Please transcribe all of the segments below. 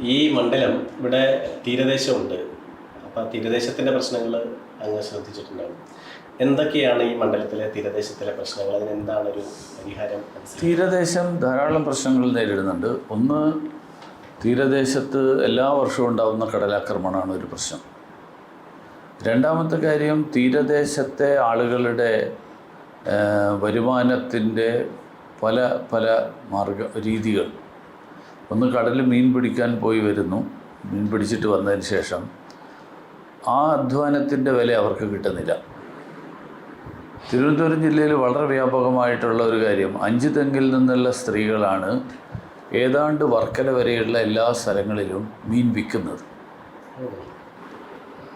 ഈ മണ്ഡലം ഇവിടെ തീരദേശമുണ്ട്. അപ്പോൾ തീരദേശത്തിന്റെ പ്രശ്നങ്ങൾ അങ്ങ് ശ്രദ്ധിച്ചിട്ടുണ്ടാവും. എന്തൊക്കെയാണ് ഈ മണ്ഡലത്തിലെ തീരദേശത്തിലെ പ്രശ്നങ്ങൾ? അതിന് എന്താണ് ഒരു പരിഹാരം തീരദേശം ധാരാളം പ്രശ്നങ്ങൾ നേരിടുന്നുണ്ട്. ഒന്ന് തീരദേശത്ത് എല്ലാ വർഷവും ഉണ്ടാകുന്ന കടലാക്രമണമാണ് ഒരു പ്രശ്നം. രണ്ടാമത്തെ കാര്യം തീരദേശത്തെ ആളുകളുടെ വരുമാനത്തിന്റെ പല പല മാർഗ രീതികൾ. ഒന്ന് കടലിൽ മീൻ പിടിക്കാൻ പോയി വരുന്നു. മീൻ പിടിച്ചിട്ട് വന്നതിന് ശേഷം ആ അധ്വാനത്തിന്റെ വില അവർക്ക് കിട്ടുന്നില്ല. തിരുവനന്തപുരം ജില്ലയിൽ വളരെ വ്യാപകമായിട്ടുള്ള ഒരു കാര്യം അഞ്ച് തെങ്ങിൽ നിന്നുള്ള സ്ത്രീകളാണ് ഏതാണ്ട് വർക്കല വരെയുള്ള എല്ലാ സ്ഥലങ്ങളിലും മീൻ വിൽക്കുന്നത്.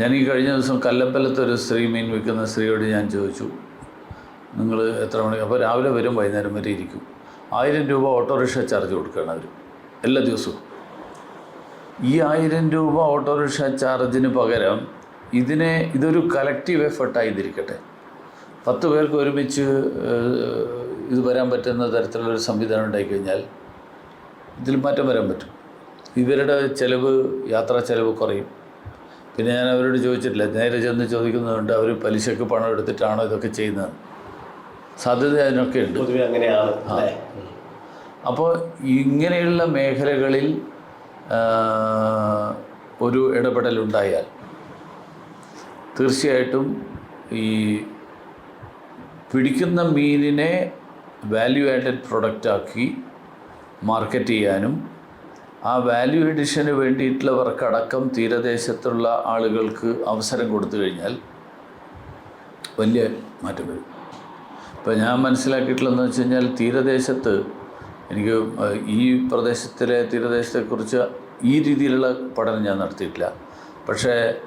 ഞാൻ ഈ കഴിഞ്ഞ ദിവസം കല്ലമ്പലത്ത് ഒരു സ്ത്രീ മീൻ വിൽക്കുന്ന സ്ത്രീയോട് ഞാൻ ചോദിച്ചു നിങ്ങൾ എത്ര മണി അപ്പോൾ രാവിലെ വരും വൈകുന്നേരം വരെ ഇരിക്കും. ആയിരം രൂപ ഓട്ടോറിക്ഷ ചാർജ് കൊടുക്കുകയാണ് അവർ എല്ലാ ദിവസവും. ഈ ആയിരം രൂപ ഓട്ടോറിക്ഷ ചാർജിന് പകരം ഇതിനെ ഇതൊരു കലക്റ്റീവ് എഫേർട്ടായിരിക്കട്ടെ പത്ത് പേർക്ക് ഒരുമിച്ച് ഇത് വരാൻ പറ്റുന്ന തരത്തിലുള്ളൊരു സംവിധാനം ഉണ്ടായിക്കഴിഞ്ഞാൽ ഇതിൽ മാറ്റം വരാൻ പറ്റും. ഇവരുടെ ചിലവ് യാത്രാ ചിലവ് കുറയും. പിന്നെ ഞാൻ അവരോട് ചോദിച്ചിട്ടില്ല നേരെ ചെന്ന് ചോദിക്കുന്നതുകൊണ്ട് അവർ പലിശക്ക് പണം എടുത്തിട്ടാണോ ഇതൊക്കെ ചെയ്യുന്നത്? സാധ്യത അതിനൊക്കെ ഉണ്ട്. അങ്ങനെയാണ്. അപ്പോൾ ഇങ്ങനെയുള്ള മേഖലകളിൽ ഒരു ഇടപെടലുണ്ടായാൽ തീർച്ചയായിട്ടും ഈ പിടിക്കുന്ന മീനിനെ വാല്യൂ ആഡഡ് പ്രൊഡക്റ്റാക്കി മാർക്കറ്റ് ചെയ്യാനും ആ വാല്യൂ എഡിഷന് വേണ്ടിയിട്ടുള്ളവർക്കടക്കം തീരദേശത്തുള്ള ആളുകൾക്ക് അവസരം കൊടുത്തു കഴിഞ്ഞാൽ വലിയ മാറ്റം വരും. ഇപ്പോൾ ഞാൻ മനസ്സിലാക്കിയിട്ടുള്ളതെന്ന് വെച്ച് കഴിഞ്ഞാൽ തീരദേശത്ത് എനിക്ക് ഈ പ്രദേശത്തിലെ തീരദേശത്തെക്കുറിച്ച് ഈ രീതിയിലുള്ള പഠനം ഞാൻ നടത്തിയിട്ടില്ല. പക്ഷേ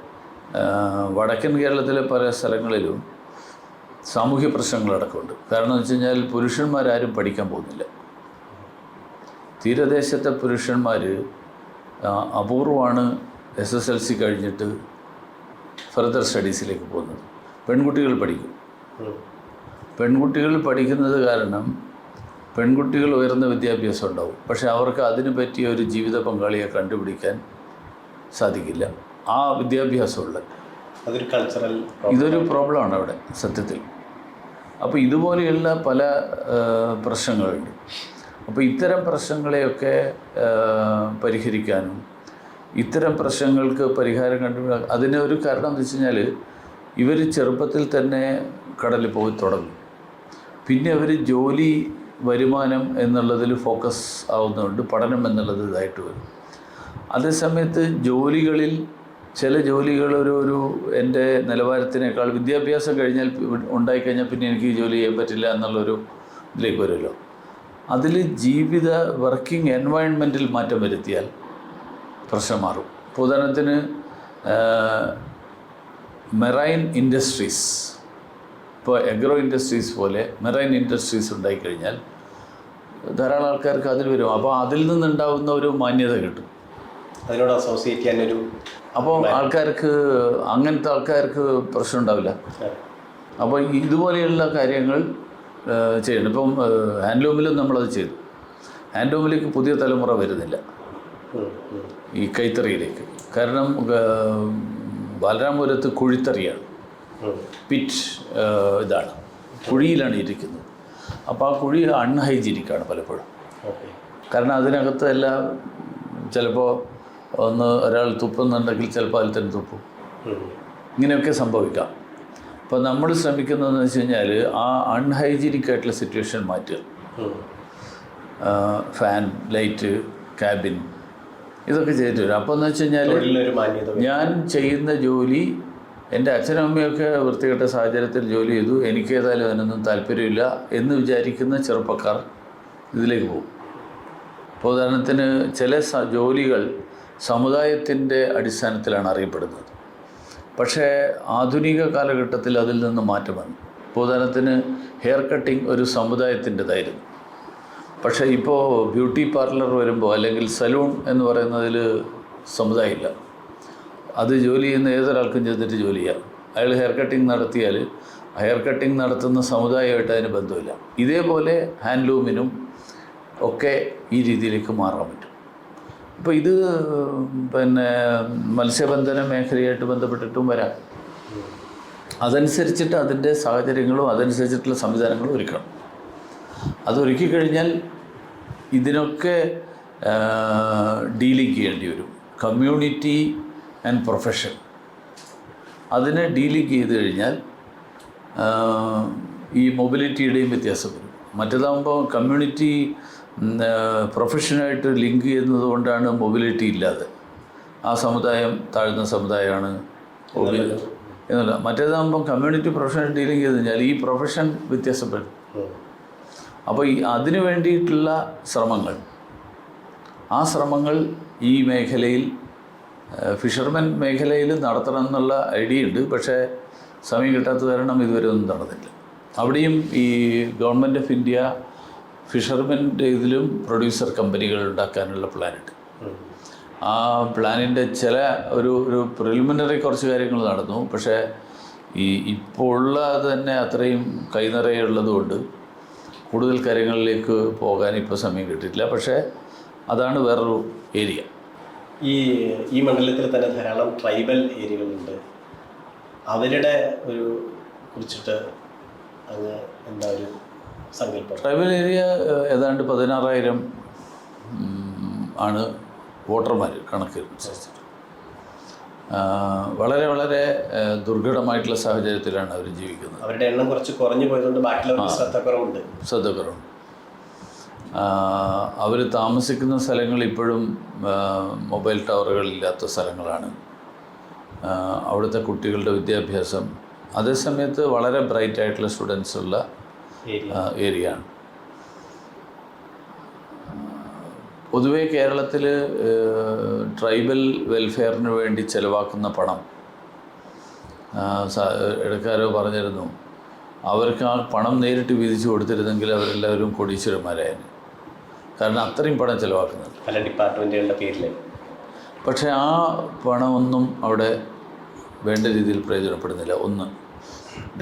വടക്കൻ കേരളത്തിലെ പല സ്ഥലങ്ങളിലും സാമൂഹ്യ പ്രശ്നങ്ങളടക്കമുണ്ട് കാരണം എന്ന് വെച്ച് കഴിഞ്ഞാൽ പുരുഷന്മാരാരും പഠിക്കാൻ പോകുന്നില്ല. തീരദേശത്തെ പുരുഷന്മാർ അപൂർവമാണ് എസ് എസ് എൽ സി കഴിഞ്ഞിട്ട് ഫർദർ സ്റ്റഡീസിലേക്ക് പോകുന്നത്. പെൺകുട്ടികൾ പഠിക്കും. പെൺകുട്ടികൾ പഠിക്കുന്നത് കാരണം പെൺകുട്ടികൾ ഉയർന്ന വിദ്യാഭ്യാസം ഉണ്ടാവും. പക്ഷേ അവർക്ക് അതിനു പറ്റിയ ഒരു ജീവിത പങ്കാളിയെ കണ്ടുപിടിക്കാൻ സാധിക്കില്ല. ആ വിദ്യാഭ്യാസമുള്ള അതൊരു കൾച്ചറൽ ഇതൊരു പ്രോബ്ലമാണ് അവിടെ സത്യത്തിൽ. അപ്പോൾ ഇതുപോലെയുള്ള പല പ്രശ്നങ്ങളുണ്ട്. അപ്പോൾ ഇത്തരം പ്രശ്നങ്ങളെയൊക്കെ പരിഹരിക്കാനും ഇത്തരം പ്രശ്നങ്ങൾക്ക് പരിഹാരം കണ്ടുപിടിക്കാൻ അതിന് ഒരു കാരണം എന്ന് വെച്ച് കഴിഞ്ഞാൽ ഇവർ ചെറുപ്പത്തിൽ തന്നെ കടലിൽ പോയി തുടങ്ങും. പിന്നെ അവർ ജോലി വരുമാനം എന്നുള്ളതിൽ ഫോക്കസ് ആവുന്നതുകൊണ്ട് പഠനം എന്നുള്ളത് ഇതായിട്ട് വരും. അതേസമയത്ത് ജോലികളിൽ ചില ജോലികൾ ഒരു ഒരു എന്റെ നിലവാരത്തിനേക്കാൾ വിദ്യാഭ്യാസം കഴിഞ്ഞാൽ ഉണ്ടായിക്കഴിഞ്ഞാൽ പിന്നെ എനിക്ക് ജോലി ചെയ്യാൻ പറ്റില്ല എന്നുള്ളൊരു ഇതിലേക്ക് വരുമല്ലോ. അതിൽ ജീവിത വർക്കിംഗ് എൻവയൺമെന്റിൽ മാറ്റം വരുത്തിയാൽ പ്രശ്നം മാറും. ഉദാഹരണത്തിന് മെറൈൻ ഇൻഡസ്ട്രീസ് ഇപ്പോൾ എഗ്രോ ഇൻഡസ്ട്രീസ് പോലെ മെറൈൻ ഇൻഡസ്ട്രീസ് ഉണ്ടായിക്കഴിഞ്ഞാൽ ധാരാളം ആൾക്കാർക്ക് അതിൽ വരും. അപ്പോൾ അതിൽ നിന്നുണ്ടാവുന്ന ഒരു മാന്യത കിട്ടും. അതിനോട് അസോസിയേറ്റ് ചെയ്യാൻ ഒരു അപ്പോൾ ആൾക്കാർക്ക് അങ്ങനത്തെ ആൾക്കാർക്ക് പ്രശ്നം ഉണ്ടാവില്ല. അപ്പോൾ ഇതുപോലെയുള്ള കാര്യങ്ങൾ ചെയ്യണം. ഇപ്പം ഹാൻഡ്ലൂമിലും നമ്മളത് ചെയ്തു. ഹാൻഡ്ലൂമിലേക്ക് പുതിയ തലമുറ വരുന്നില്ല. ഈ കൈത്തറിയിലേക്ക്. കാരണം ബാലരാമപുരത്ത് കുഴിത്തറിയാണ്. പിറ്റ് ഇതാണ്. കുഴിയിലാണ് ഇരിക്കുന്നത്. അപ്പോൾ ആ കുഴി അൺഹൈജീനിക്കാണ് പലപ്പോഴും. കാരണം അതിനകത്ത് എല്ലാം ചിലപ്പോൾ ഒന്ന് ഒരാൾ തുപ്പുന്നുണ്ടെങ്കിൽ ചിലപ്പോൾ അതിൽ തന്നെ തുപ്പും. ഇങ്ങനെയൊക്കെ സംഭവിക്കാം. അപ്പോൾ നമ്മൾ ശ്രമിക്കുന്നതെന്ന് വെച്ച് കഴിഞ്ഞാൽ ആ അൺഹൈജീനിക് ആയിട്ടുള്ള സിറ്റുവേഷൻ മാറ്റുക. ഫാൻ ലൈറ്റ് ക്യാബിൻ ഇതൊക്കെ ചെയ്തിട്ട് വരും. അപ്പോൾ എന്ന് വെച്ച് കഴിഞ്ഞാൽ ഞാൻ ചെയ്യുന്ന ജോലി എന്റെ അച്ഛനും അമ്മയൊക്കെ വൃത്തികെട്ട സാഹചര്യത്തിൽ ജോലി ചെയ്തു. എനിക്ക് ഏതായാലും അതിനൊന്നും താല്പര്യമില്ല എന്ന് വിചാരിക്കുന്ന ചെറുപ്പക്കാർ ഇതിലേക്ക് പോകും. ഇപ്പോൾ ഉദാഹരണത്തിന് ചില ജോലികൾ സമുദായത്തിന്റെ അടിസ്ഥാനത്തിലാണ് അറിയപ്പെടുന്നത്. പക്ഷേ ആധുനിക കാലഘട്ടത്തിൽ അതിൽ നിന്ന് മാറ്റം വന്നു. ഇപ്പോൾ ഉദാഹരണത്തിന് ഹെയർ കട്ടിംഗ് ഒരു സമുദായത്തിന്റെതായിരുന്നു. പക്ഷേ ഇപ്പോൾ ബ്യൂട്ടി പാർലർ വരുമ്പോൾ അല്ലെങ്കിൽ സലൂൺ എന്ന് പറയുന്നതിൽ സമുദായമില്ല. അത് ജോലി ചെയ്യുന്ന ഏതൊരാൾക്കും ചെന്നിട്ട് ജോലി ചെയ്യാം അയാൾ ഹെയർ കട്ടിങ് നടത്തിയാൽ ഹെയർ കട്ടിങ് നടത്തുന്ന സമുദായമായിട്ട് അതിന് ബന്ധമില്ല. ഇതേപോലെ ഹാൻഡ്ലൂമിനും ഒക്കെ ഈ രീതിയിലേക്ക് മാറാൻ പറ്റും. അപ്പോൾ ഇത് പിന്നെ മത്സ്യബന്ധന മേഖലയായിട്ട് ബന്ധപ്പെട്ടിട്ടും വരാം. അതനുസരിച്ചിട്ട് അതിന്റെ സാഹചര്യങ്ങളും അതനുസരിച്ചിട്ടുള്ള സംവിധാനങ്ങളും ഒരുക്കണം. അതൊരുക്കി കഴിഞ്ഞാൽ ഇതിനൊക്കെ ഡീലിങ് ചെയ്യേണ്ടി വരും. കമ്മ്യൂണിറ്റി ആൻഡ് പ്രൊഫഷൻ അതിനെ ഡീലിങ് ചെയ്ത് കഴിഞ്ഞാൽ ഈ മൊബിലിറ്റിയുടെയും വ്യത്യാസം വരും. മറ്റേതാകുമ്പോൾ കമ്മ്യൂണിറ്റി പ്രൊഫഷനായിട്ട് ലിങ്ക് ചെയ്യുന്നത് കൊണ്ടാണ് മൊബിലിറ്റി ഇല്ലാതെ. ആ സമുദായം താഴ്ന്ന സമുദായമാണ്. എന്നല്ല മറ്റേതാകുമ്പം കമ്മ്യൂണിറ്റി പ്രൊഫഷൻ ഡീലിങ് ചെയ്ത് കഴിഞ്ഞാൽ ഈ പ്രൊഫഷൻ വ്യത്യാസപ്പെടും. അപ്പോൾ ഈ അതിനു വേണ്ടിയിട്ടുള്ള ശ്രമങ്ങൾ ആ ശ്രമങ്ങൾ ഈ മേഖലയിൽ ഫിഷർമെൻ മേഖലയിൽ നടത്തണം എന്നുള്ള ഐഡിയ ഉണ്ട്. പക്ഷേ സമയം കിട്ടാത്ത കാരണം ഇതുവരെ ഒന്നും നടന്നില്ല. അവിടെയും ഈ ഗവൺമെന്റ് ഓഫ് ഇന്ത്യ ഫിഷർമെന്റെ ഇതിലും പ്രൊഡ്യൂസർ കമ്പനികൾ ഉണ്ടാക്കാനുള്ള പ്ലാനുണ്ട്. ആ പ്ലാനിന്റെ ചില ഒരു ഒരു പ്രിലിമിനറി കുറച്ച് കാര്യങ്ങൾ നടന്നു. പക്ഷേ ഈ ഇപ്പോൾ ഉള്ള തന്നെ അത്രയും കൈനിറയുള്ളതുകൊണ്ട് കൂടുതൽ കാര്യങ്ങളിലേക്ക് പോകാൻ ഇപ്പോൾ സമയം കിട്ടിയിട്ടില്ല. പക്ഷേ അതാണ് വേറൊരു ഏരിയ. ഈ ഈ മണ്ഡലത്തിൽ തന്നെ ധാരാളം ട്രൈബൽ ഏരിയകളുണ്ട്. അവരുടെ ഒരു കുറിച്ചിട്ട് അങ്ങ് എന്താ ഒരു സങ്കല്പം? ട്രൈബൽ ഏരിയ ഏതാണ്ട് പതിനാറായിരം ആണ് വോട്ടർമാർ കണക്ക് വളരെ വളരെ ദുർഘടമായിട്ടുള്ള സാഹചര്യത്തിലാണ് അവർ ജീവിക്കുന്നത്. അവരുടെ എണ്ണം കുറച്ച് കുറഞ്ഞു പോയതുകൊണ്ട് ബാക്കിയുള്ള ശ്രദ്ധക്കുറവുണ്ട്. ശ്രദ്ധക്കുറവുണ്ട്. അവർ താമസിക്കുന്ന സ്ഥലങ്ങൾ ഇപ്പോഴും മൊബൈൽ ടവറുകളില്ലാത്ത സ്ഥലങ്ങളാണ്. അവിടുത്തെ കുട്ടികളുടെ വിദ്യാഭ്യാസം. അതേസമയത്ത് വളരെ ബ്രൈറ്റ് ആയിട്ടുള്ള സ്റ്റുഡൻസ് ഉള്ള ഏരിയ. ആണ് പൊതുവേ കേരളത്തിൽ ട്രൈബൽ വെൽഫെയറിന് വേണ്ടി ചിലവാക്കുന്ന പണം എടുക്കാരോ ഇടക്കാരോ പറഞ്ഞിരുന്നു. അവർക്ക് ആ പണം നേരിട്ട് വീതിച്ചു കൊടുത്തിരുന്നെങ്കിൽ അവരെല്ലാവരും കോടീശ്വരന്മാരായിരുന്നു. കാരണം അത്രയും പണം ചിലവാക്കുന്നുണ്ട്. പല ഡിപ്പാർട്ട്മെന്റുകളുടെ പേരിൽ പക്ഷേ ആ പണമൊന്നും അവിടെ വേണ്ട രീതിയിൽ പ്രയോജനപ്പെടുന്നില്ല. ഒന്ന്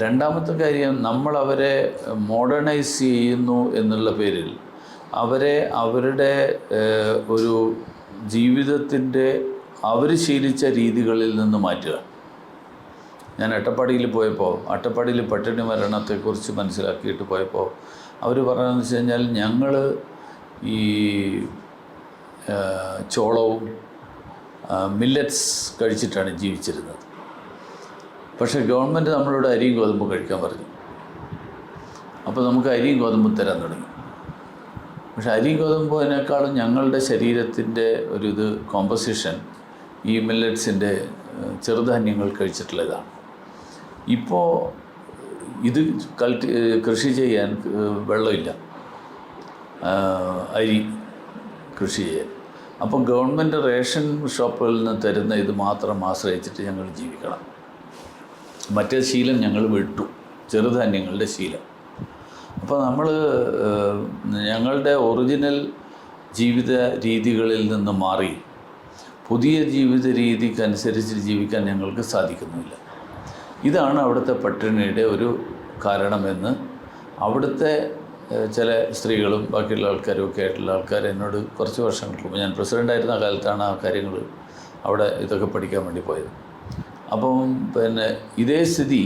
രണ്ടാമത്തെ കാര്യം നമ്മൾ അവരെ മോഡേണൈസ് ചെയ്യുന്നു എന്നുള്ള പേരിൽ അവരെ അവരുടെ ഒരു ജീവിതത്തിന്റെ അവർ ശീലിച്ച രീതികളിൽ നിന്ന് മാറ്റുക. ഞാൻ അട്ടപ്പാടിയിൽ പോയപ്പോൾ അട്ടപ്പാടിയിൽ പട്ടിണി മരണത്തെക്കുറിച്ച് മനസ്സിലാക്കിയിട്ട് പോയപ്പോൾ അവർ പറഞ്ഞതെന്ന് വെച്ച് കഴിഞ്ഞാൽ ഞങ്ങൾ ഈ ചോളവും മില്ലറ്റ്സ് കഴിച്ചിട്ടാണ് ജീവിച്ചിരുന്നത്. പക്ഷേ ഗവൺമെന്റ് നമ്മളോട് അരിയും ഗോതമ്പും കഴിക്കാൻ പറഞ്ഞു. അപ്പോൾ നമുക്ക് അരിയും ഗോതമ്പും തരാൻ തുടങ്ങി. പക്ഷേ അരിയും ഗോതമ്പിനേക്കാളും ഞങ്ങളുടെ ശരീരത്തിന്റെ ഒരു ഇത് കോമ്പസിഷൻ ഈ മില്ലറ്റ്സിന്റെ ചെറുധാന്യങ്ങൾ കഴിച്ചിട്ടുള്ളതാണ്. ഇപ്പോൾ ഇത് കൾട്ടി കൃഷി ചെയ്യാൻ വെള്ളമില്ല. അരി കൃഷി ചെയ്യാൻ. അപ്പം ഗവൺമെന്റ് റേഷൻ ഷോപ്പുകളിൽ നിന്ന് തരുന്ന ഇത് മാത്രം ആശ്രയിച്ചിട്ട് ഞങ്ങൾ ജീവിക്കണം. മറ്റേ ശീലം ഞങ്ങൾ വിട്ടു. ചെറുധാന്യങ്ങളുടെ ശീലം. അപ്പോൾ നമ്മൾ ഞങ്ങളുടെ ഒറിജിനൽ ജീവിത രീതികളിൽ നിന്ന് മാറി പുതിയ ജീവിത രീതിക്കനുസരിച്ച് ജീവിക്കാൻ ഞങ്ങൾക്ക് സാധിക്കുന്നില്ല. ഇതാണ് അവിടുത്തെ പട്ടിണിയുടെ ഒരു കാരണമെന്ന് അവിടുത്തെ ചില സ്ത്രീകളും ബാക്കിയുള്ള ആൾക്കാരും ഒക്കെ ആയിട്ടുള്ള ആൾക്കാർ എന്നോട് കുറച്ച് വർഷങ്ങൾക്ക് മുമ്പ് ഞാൻ പ്രസിഡന്റായിരുന്ന കാലത്താണ് ആ കാര്യങ്ങൾ അവിടെ ഇതൊക്കെ പഠിക്കാൻ വേണ്ടി പോയത്. അപ്പം പിന്നെ ഇതേ സ്ഥിതി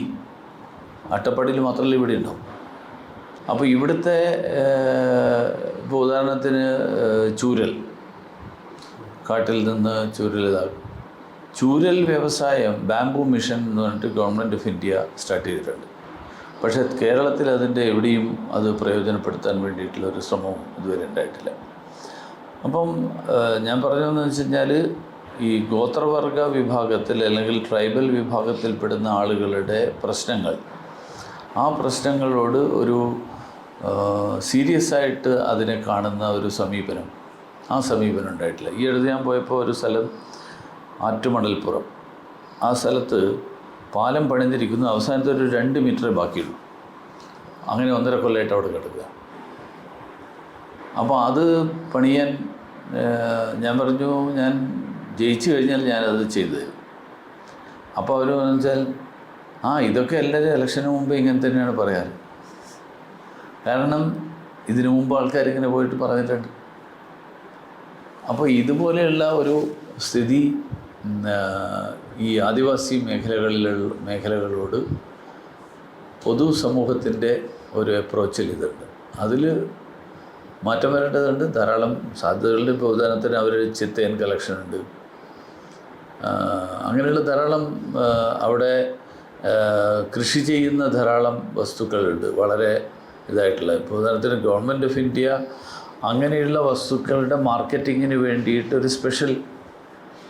അട്ടപ്പാടിയിൽ മാത്രമല്ല ഇവിടെ ഉണ്ടാവും. അപ്പോൾ ഇവിടുത്തെ ഇപ്പോൾ ഉദാഹരണത്തിന് ചൂരൽ. കാട്ടിൽ നിന്ന് ചൂരൽ ഇതാകും ചൂരൽ വ്യവസായം ബാംബു മിഷൻ എന്ന് പറഞ്ഞിട്ട് ഗവൺമെന്റ് ഓഫ് ഇന്ത്യ സ്റ്റാർട്ട് ചെയ്തിട്ടുണ്ട്. പക്ഷേ കേരളത്തിൽ അതിന്റെ എവിടെയും അത് പ്രയോജനപ്പെടുത്താൻ വേണ്ടിയിട്ടുള്ള ഒരു ശ്രമവും ഇതുവരെ ഉണ്ടായിട്ടില്ല. അപ്പം ഞാൻ പറഞ്ഞതെന്ന് വെച്ച് കഴിഞ്ഞാൽ ഈ ഗോത്രവർഗ വിഭാഗത്തിൽ അല്ലെങ്കിൽ ട്രൈബൽ വിഭാഗത്തിൽപ്പെടുന്ന ആളുകളുടെ പ്രശ്നങ്ങൾ ആ പ്രശ്നങ്ങളോട് ഒരു സീരിയസ് ആയിട്ട് അതിനെ കാണുന്ന ഒരു സമീപനം ആ സമീപനം ഉണ്ടായിട്ടില്ല. ഈ അടുത്ത് ഞാൻ പോയപ്പോൾ ഒരു സ്ഥലം ആറ്റുമണൽപ്പുറം. ആ സ്ഥലത്ത് പാലം പണിഞ്ഞിരിക്കുന്നു അവസാനത്തെ ഒരു രണ്ട് മീറ്റർ ബാക്കിയുള്ളൂ. അങ്ങനെ ഒന്നര കൊല്ലമായിട്ട് അവിടെ കിടക്കുക. അപ്പോൾ അത് പണിയാൻ ഞാൻ പറഞ്ഞു ഞാൻ ജയിച്ചു കഴിഞ്ഞാൽ ഞാനത് ചെയ്തു തരും. അപ്പോൾ അവർ പറഞ്ഞു വെച്ചാൽ ആ ഇതൊക്കെ എല്ലാവരും ഇലക്ഷന് മുമ്പ് ഇങ്ങനെ തന്നെയാണ് പറയാറ്. കാരണം ഇതിനു മുമ്പ് ആൾക്കാർ ഇങ്ങനെ പോയിട്ട് പറഞ്ഞിട്ടുണ്ട്. അപ്പോൾ ഇതുപോലെയുള്ള ഒരു സ്ഥിതി ഈ ആദിവാസി മേഖലകളിലുള്ള മേഖലകളോട് പൊതുസമൂഹത്തിന്റെ ഒരു അപ്രോച്ചിൽ ഇതുണ്ട്. അതിൽ മാറ്റം വരേണ്ടതുണ്ട്. ധാരാളം സാധ്യതകളുടെ ഇപ്പോൾ ഉദാഹരണത്തിന് അവർ ചിത്തേൻ കളക്ഷൻ ഉണ്ട്. അങ്ങനെയുള്ള ധാരാളം അവിടെ കൃഷി ചെയ്യുന്ന ധാരാളം വസ്തുക്കളുണ്ട്. വളരെ ഇതായിട്ടുള്ള ഇപ്പോൾ ഉദാഹരണത്തിന് ഗവൺമെന്റ് ഓഫ് ഇന്ത്യ അങ്ങനെയുള്ള വസ്തുക്കളുടെ മാർക്കറ്റിങ്ങിന് വേണ്ടിയിട്ട് ഒരു സ്പെഷ്യൽ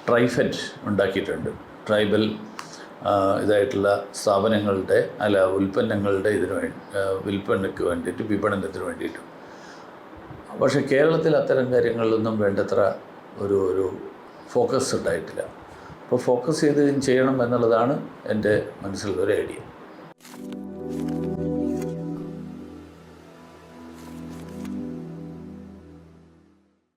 ട്രൈഫെറ്റ് ഉണ്ടാക്കിയിട്ടുണ്ട്. ട്രൈബൽ ഇതായിട്ടുള്ള സ്ഥാപനങ്ങളുടെ അല്ല ഉൽപ്പന്നങ്ങളുടെ ഇതിന് വേണ്ടി വിൽപ്പനയ്ക്ക് വേണ്ടിയിട്ട് വിപണനത്തിന് വേണ്ടിയിട്ടും. പക്ഷേ കേരളത്തിൽ അത്തരം കാര്യങ്ങളിലൊന്നും വേണ്ടത്ര ഒരു ഒരു ഫോക്കസ് ഉണ്ടായിട്ടില്ല. അപ്പോൾ ഫോക്കസ് ചെയ്ത് ചെയ്യണം എന്നുള്ളതാണ് എന്റെ മനസ്സിലുള്ള ഒരു ഐഡിയ.